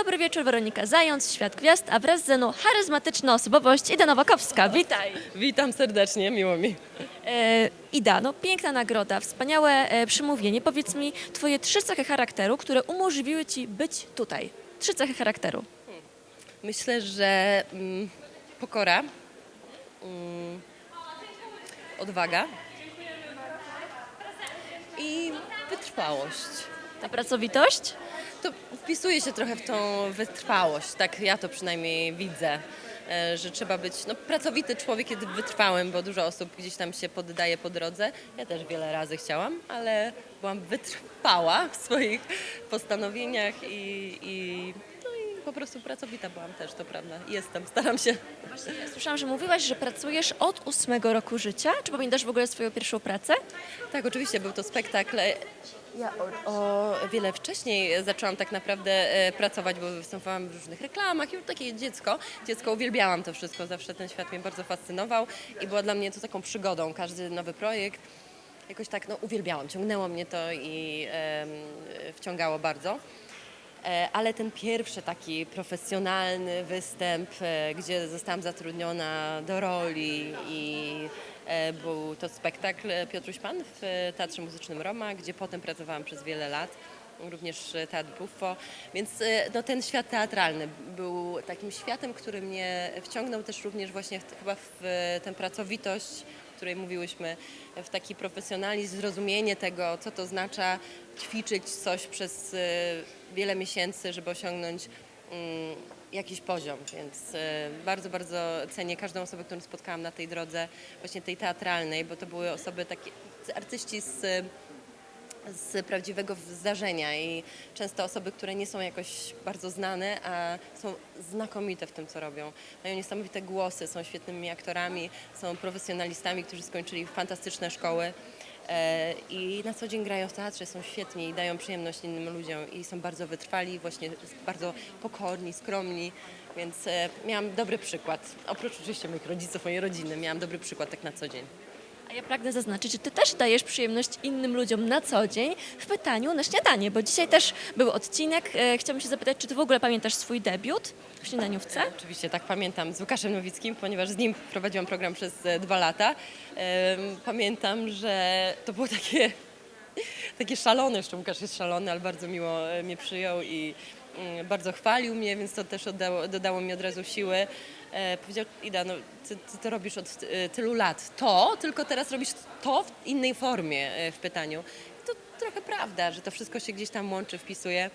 Dobry wieczór, Weronika Zając, Świat Gwiazd, a wraz ze mną charyzmatyczna osobowość Ida Nowakowska. Witaj. Witam serdecznie, miło mi. E, Ida, no piękna nagroda, wspaniałe e, przemówienie. Powiedz mi twoje trzy cechy charakteru, które umożliwiły ci być tutaj. Trzy cechy charakteru. Myślę, że mm, pokora, mm, odwaga i wytrwałość. Ta pracowitość? To wpisuje się trochę w tą wytrwałość, tak ja to przynajmniej widzę. e, Że trzeba być no, pracowity człowiek, kiedy wytrwałem, bo dużo osób gdzieś tam się poddaje po drodze. Ja też wiele razy chciałam, ale byłam wytrwała w swoich postanowieniach i, i, i po prostu pracowita byłam też, to prawda. Jestem, staram się. Ja słyszałam, że mówiłaś, że pracujesz od ósmego roku życia. Czy pamiętasz w ogóle swoją pierwszą pracę? Tak, oczywiście był to spektakl. Ja o, o wiele wcześniej zaczęłam tak naprawdę e, pracować, bo występowałam w różnych reklamach. Już takie dziecko. Dziecko uwielbiałam to wszystko, zawsze ten świat mnie bardzo fascynował i była dla mnie to taką przygodą. Każdy nowy projekt jakoś tak no, uwielbiałam, ciągnęło mnie to i em, wciągało bardzo. E, Ale ten pierwszy taki profesjonalny występ, e, gdzie zostałam zatrudniona do roli i e, był to spektakl Piotruś Pan w Teatrze Muzycznym Roma, gdzie potem pracowałam przez wiele lat, również Teatr Buffo, więc no, ten świat teatralny był takim światem, który mnie wciągnął też również właśnie w, chyba w tę pracowitość, której mówiłyśmy, w taki profesjonalizm, zrozumienie tego, co to oznacza ćwiczyć coś przez e, wiele miesięcy, żeby osiągnąć mm, jakiś poziom, więc e, bardzo, bardzo cenię każdą osobę, którą spotkałam na tej drodze właśnie tej teatralnej, bo to były osoby takie, artyści z z prawdziwego zdarzenia i często osoby, które nie są jakoś bardzo znane, a są znakomite w tym, co robią. Mają niesamowite głosy, są świetnymi aktorami, są profesjonalistami, którzy skończyli fantastyczne szkoły e, i na co dzień grają w teatrze, są świetni i dają przyjemność innym ludziom i są bardzo wytrwali, właśnie bardzo pokorni, skromni. Więc e, miałam dobry przykład. Oprócz oczywiście moich rodziców, mojej rodziny, miałam dobry przykład tak na co dzień. A ja pragnę zaznaczyć, że ty też dajesz przyjemność innym ludziom na co dzień w pytaniu na śniadanie, bo dzisiaj też był odcinek. E, Chciałabym się zapytać, czy ty w ogóle pamiętasz swój debiut w śniadaniówce? Oczywiście tak pamiętam z Łukaszem Nowickim, ponieważ z nim prowadziłam program przez e, dwa lata. Pamiętam, że to było takie, takie szalone, jeszcze Łukasz jest szalony, ale bardzo miło e, mnie przyjął i mm, bardzo chwalił mnie, więc to też oddało, dodało mi od razu siły. E, Powiedział, Ida, no, ty, ty to robisz od e, tylu lat. To, tylko teraz robisz to w innej formie e, w pytaniu. I to trochę prawda, że to wszystko się gdzieś tam łączy, wpisuje.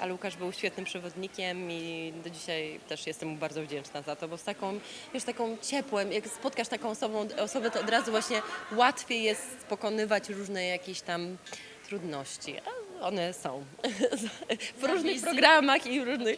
A Łukasz był świetnym przewodnikiem i do dzisiaj też jestem mu bardzo wdzięczna za to, bo z taką, wiesz, taką ciepłem, jak spotkasz taką osobą, osobę, to od razu właśnie łatwiej jest pokonywać różne jakieś tam trudności. One są w różnych programach i w różnych,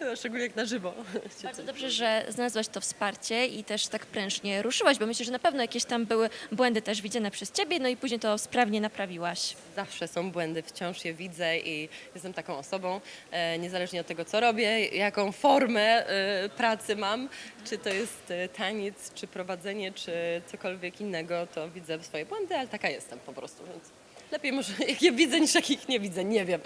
no, szczególnie jak na żywo. Bardzo dobrze, że znalazłaś to wsparcie i też tak prężnie ruszyłaś, bo myślę, że na pewno jakieś tam były błędy też widziane przez ciebie, no i później to sprawnie naprawiłaś. Zawsze są błędy, wciąż je widzę i jestem taką osobą, e, niezależnie od tego, co robię, jaką formę e, pracy mam, czy to jest e, taniec, czy prowadzenie, czy cokolwiek innego, to widzę swoje błędy, ale taka jestem po prostu, więc lepiej może jak je widzę, niż jak ich nie widzę, nie wiem.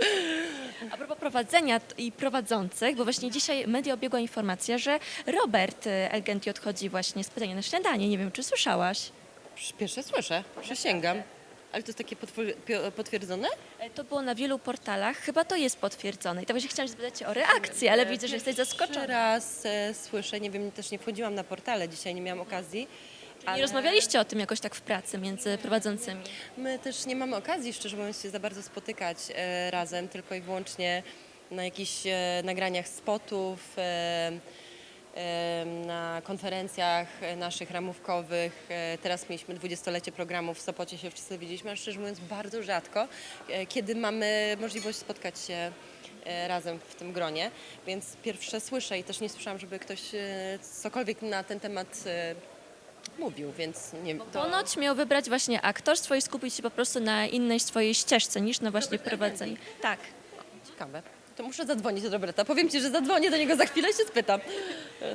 A propos prowadzenia i prowadzących, bo właśnie dzisiaj media obiegła informacja, że Robert e, Elgenti odchodzi właśnie z pytania na śniadanie. Nie wiem, czy słyszałaś? Pierwsze słyszę, przysięgam. Ale to jest takie potwierdzone? E, To było na wielu portalach, chyba to jest potwierdzone. I to właśnie chciałam zapytać o reakcję, ale widzę, że jesteś Pierwszy zaskoczona. raz e, słyszę, nie wiem, też nie wchodziłam na portale, dzisiaj nie miałam okazji. Nie rozmawialiście o tym jakoś tak w pracy między prowadzącymi? My też nie mamy okazji, szczerze mówiąc, się za bardzo spotykać e, razem, tylko i wyłącznie na jakichś e, nagraniach spotów, e, e, na konferencjach naszych ramówkowych. E, teraz mieliśmy dwudziestolecie programu w Sopocie, się wszyscy widzieliśmy, a szczerze mówiąc bardzo rzadko, e, kiedy mamy możliwość spotkać się e, razem w tym gronie, więc pierwsze słyszę i też nie słyszałam, żeby ktoś e, cokolwiek na ten temat e, mówił, więc nie to- Ponoć miał wybrać właśnie aktorstwo i skupić się po prostu na innej swojej ścieżce niż na właśnie prowadzeniu. Tak. Ciekawe. To muszę zadzwonić do Roberta. Powiem ci, że zadzwonię do niego za chwilę i się spytam.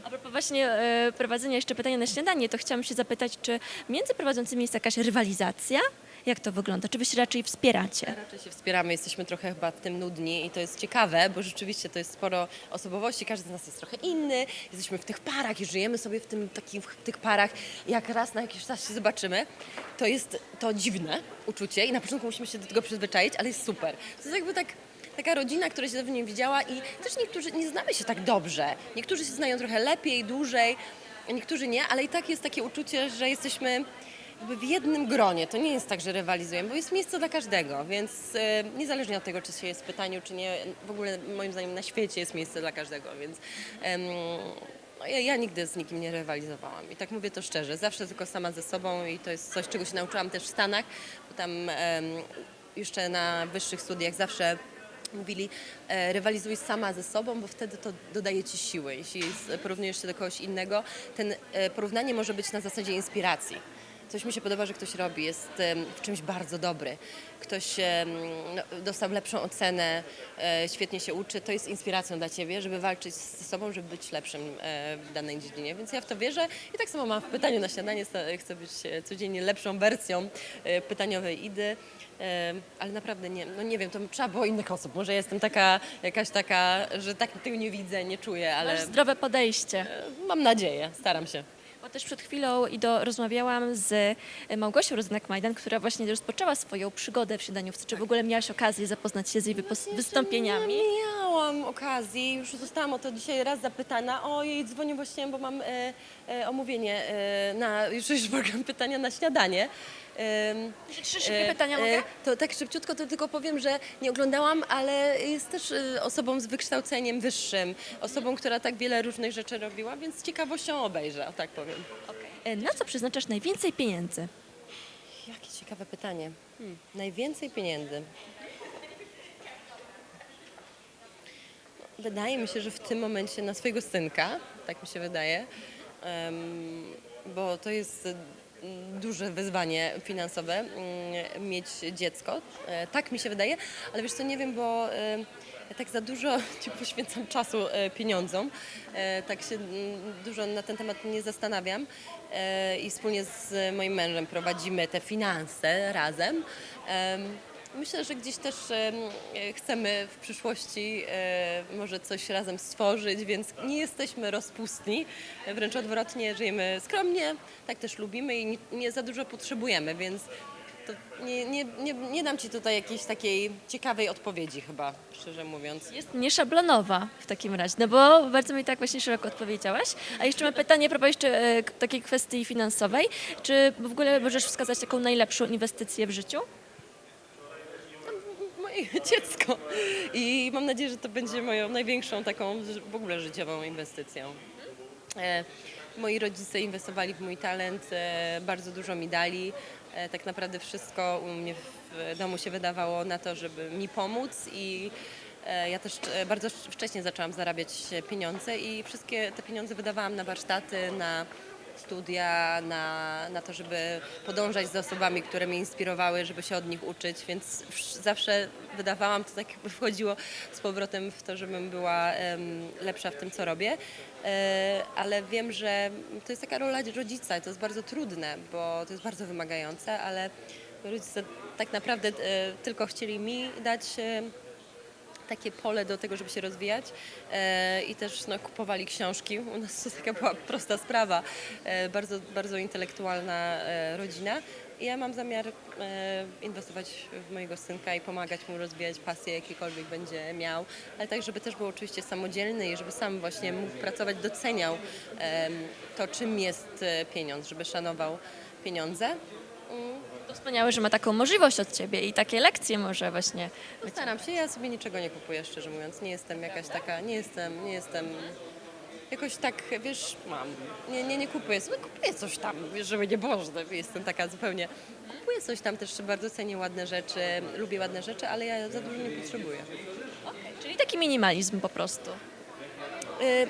A propos właśnie e, prowadzenia jeszcze pytania na śniadanie, to chciałam się zapytać, czy między prowadzącymi jest jakaś rywalizacja? Jak to wygląda? Czy wy się raczej wspieracie? Raczej się wspieramy, jesteśmy trochę chyba tym nudni i to jest ciekawe, bo rzeczywiście to jest sporo osobowości, każdy z nas jest trochę inny, jesteśmy w tych parach i żyjemy sobie w tym, takich, w tych parach. Jak raz na jakiś czas się zobaczymy, to jest to dziwne uczucie i na początku musimy się do tego przyzwyczaić, ale jest super. To jest jakby tak taka rodzina, która się dawno nie widziała i też niektórzy nie znamy się tak dobrze. Niektórzy się znają trochę lepiej, dłużej, niektórzy nie, ale i tak jest takie uczucie, że jesteśmy jakby w jednym gronie. To nie jest tak, że rywalizujemy, bo jest miejsce dla każdego, więc e, niezależnie od tego, czy się jest w pytaniu, czy nie, w ogóle moim zdaniem na świecie jest miejsce dla każdego, więc em, no, ja, ja nigdy z nikim nie rywalizowałam i tak mówię to szczerze, zawsze tylko sama ze sobą i to jest coś, czego się nauczyłam też w Stanach, bo tam em, jeszcze na wyższych studiach zawsze mówili, e, rywalizuj sama ze sobą, bo wtedy to dodaje ci siły. Jeśli porównujesz się do kogoś innego, ten e, porównanie może być na zasadzie inspiracji. Coś mi się podoba, że ktoś robi, jest w czymś bardzo dobry. Ktoś no, dostał lepszą ocenę, e, świetnie się uczy, to jest inspiracją dla ciebie, żeby walczyć ze sobą, żeby być lepszym e, w danej dziedzinie. Więc ja w to wierzę i tak samo mam w pytaniu na śniadanie, chcę być e, codziennie lepszą wersją pytaniowej Idy. Ale naprawdę nie, no nie wiem, to trzeba było innych osób. Może jestem taka, jakaś taka, że tak tego nie widzę, nie czuję, ale Masz zdrowe podejście. mam nadzieję, staram się. Bo też przed chwilą Ido rozmawiałam z Małgosią Roznak-Majdan, która właśnie rozpoczęła swoją przygodę w Śniadaniówce. Czy w ogóle miałaś okazję zapoznać się z jej wypos- wystąpieniami? Nie miałam okazji, już zostałam o to dzisiaj raz zapytana. O jej dzwonię właśnie, bo mam e, e, omówienie e, na jutrzejszy program pytania na śniadanie. Trzy szybkie pytania e, mogę? To tak szybciutko to tylko powiem, że nie oglądałam, ale jest też e, osobą z wykształceniem wyższym, osobą, która tak wiele różnych rzeczy robiła, więc z ciekawością obejrzę, o tak powiem. E, Na co przeznaczasz najwięcej pieniędzy? Jakie ciekawe pytanie. Hmm. Najwięcej pieniędzy. Wydaje mi się, że w tym momencie na swojego synka, tak mi się wydaje, em, bo to jest duże wyzwanie finansowe mm, mieć dziecko. E, Tak mi się wydaje, ale wiesz co, nie wiem, bo e, ja tak za dużo ci poświęcam czasu e, pieniądzom, e, tak się mm, dużo na ten temat nie zastanawiam e, i wspólnie z moim mężem prowadzimy te finanse razem. Myślę, że gdzieś też e, chcemy w przyszłości e, może coś razem stworzyć, więc nie jesteśmy rozpustni, wręcz odwrotnie, żyjemy skromnie, tak też lubimy i nie, za dużo potrzebujemy, więc nie, nie, nie, nie dam Ci tutaj jakiejś takiej ciekawej odpowiedzi chyba, szczerze mówiąc. Jest nieszablonowa w takim razie, no bo bardzo mi tak właśnie szeroko odpowiedziałaś. A jeszcze mam pytanie propos jeszcze e, takiej kwestii finansowej. Czy w ogóle możesz wskazać taką najlepszą inwestycję w życiu? dziecko. I mam nadzieję, że to będzie moją największą taką w ogóle życiową inwestycją. E, moi rodzice inwestowali w mój talent, e, bardzo dużo mi dali. E, tak naprawdę wszystko u mnie w domu się wydawało na to, żeby mi pomóc i ja też bardzo wcześnie zaczęłam zarabiać pieniądze i wszystkie te pieniądze wydawałam na warsztaty, na studia, na, na to, żeby podążać za osobami, które mnie inspirowały, żeby się od nich uczyć, więc wsz- zawsze wydawałam, to tak jakby wchodziło z powrotem w to, żebym była lepsza w tym, co robię. E, ale wiem, że to jest taka rola rodzica i to jest bardzo trudne, bo to jest bardzo wymagające, ale rodzice tak naprawdę e, tylko chcieli mi dać e, takie pole do tego, żeby się rozwijać e, i też no, kupowali książki. U nas to taka była prosta sprawa, e, bardzo, bardzo intelektualna e, rodzina. I ja mam zamiar e, inwestować w mojego synka i pomagać mu rozwijać pasję, jakiekolwiek będzie miał, ale tak, żeby też był oczywiście samodzielny i żeby sam właśnie mógł pracować, doceniał em, to, czym jest e, pieniądz, żeby szanował pieniądze. To wspaniałe, że ma taką możliwość od ciebie i takie lekcje może właśnie. No Staram się, ja sobie niczego nie kupuję, szczerze mówiąc. Nie jestem jakaś taka, nie jestem, nie jestem jakoś tak, wiesz, mam. Nie, nie, nie kupuję sobie, kupuję coś tam, wiesz, żeby nie było, że jestem taka zupełnie. Kupuję coś tam też, bardzo cenię ładne rzeczy, lubię ładne rzeczy, ale ja za dużo nie potrzebuję. Czyli taki minimalizm po prostu. Y,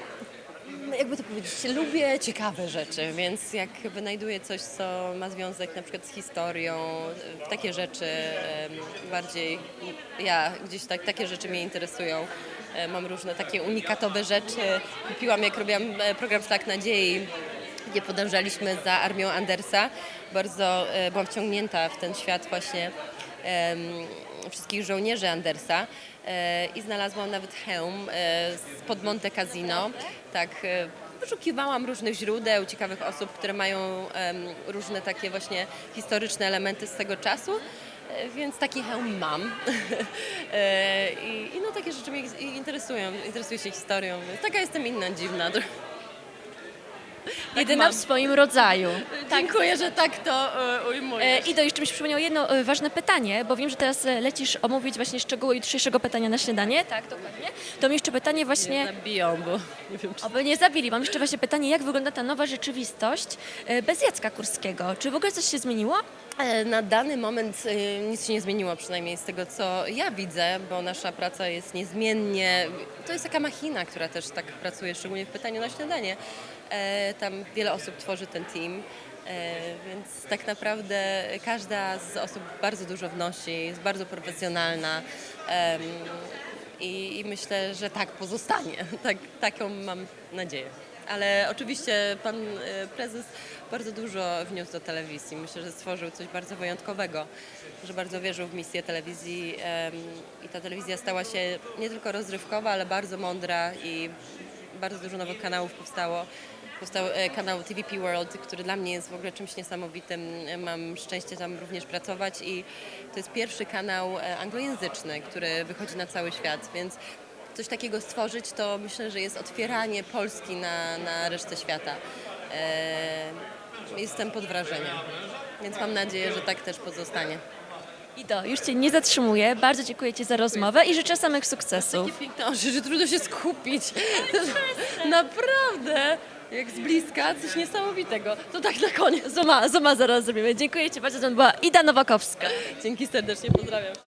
jakby to powiedzieć, lubię ciekawe rzeczy, więc jak wynajduję coś, co ma związek na przykład z historią, takie rzeczy bardziej, ja gdzieś tak, takie rzeczy mnie interesują. Y, Mam różne takie unikatowe rzeczy. Kupiłam, jak robiłam e, program Szlak Nadziei, gdzie podążaliśmy za armią Andersa. Bardzo e, byłam wciągnięta w ten świat właśnie wszystkich żołnierzy Andersa e, i znalazłam nawet hełm e, z Monte Casino. Tak, e, wyszukiwałam różnych źródeł, ciekawych osób, które mają różne takie właśnie historyczne elementy z tego czasu. E, Więc taki hełm mam. E, I, no takie rzeczy mnie interesują, interesuję się historią. Taka jestem inna, dziwna. Jedyna mam. w swoim rodzaju. Dziękuję, że tak to e, E, ujmujesz. Ido, jeszcze mi się przypomniało jedno e, ważne pytanie, bo wiem, że teraz e, lecisz omówić właśnie szczegóły jutrzejszego pytania na śniadanie. Tak, dokładnie. To mi jeszcze pytanie właśnie... zabiją, bo nie wiem, czy... Oby nie zabili. Mam jeszcze właśnie pytanie, jak wygląda ta nowa rzeczywistość e, bez Jacka Kurskiego? Czy w ogóle coś się zmieniło? E, Na dany moment e, nic się nie zmieniło, przynajmniej z tego, co ja widzę, bo nasza praca jest niezmiennie... To jest taka machina, która też tak pracuje, szczególnie w pytaniu na śniadanie. E, Tam wiele osób tworzy ten team. E, Więc tak naprawdę każda z osób bardzo dużo wnosi, jest bardzo profesjonalna i, myślę, że tak pozostanie. Tak, taką mam nadzieję. Ale oczywiście pan e, prezes bardzo dużo wniósł do telewizji. Myślę, że stworzył coś bardzo wyjątkowego, że bardzo wierzył w misję telewizji i ta telewizja stała się nie tylko rozrywkowa, ale bardzo mądra i bardzo dużo nowych kanałów powstało. Powstał e, kanał TVP World, który dla mnie jest w ogóle czymś niesamowitym. Mam szczęście tam również pracować i to jest pierwszy kanał e, anglojęzyczny, który wychodzi na cały świat, więc coś takiego stworzyć to myślę, że jest otwieranie Polski na, na resztę świata. E, Jestem pod wrażeniem, więc mam nadzieję, że tak też pozostanie. Ido, już Cię nie zatrzymuję. Bardzo dziękuję Ci za rozmowę i życzę samych sukcesów. Takie piękne że trudno się skupić. Naprawdę. Jak z bliska, coś niesamowitego. To tak na koniec. Zuma, Zuma zaraz zrobimy. Dziękuję Ci bardzo, to była Ida Nowakowska. Dzięki serdecznie, pozdrawiam.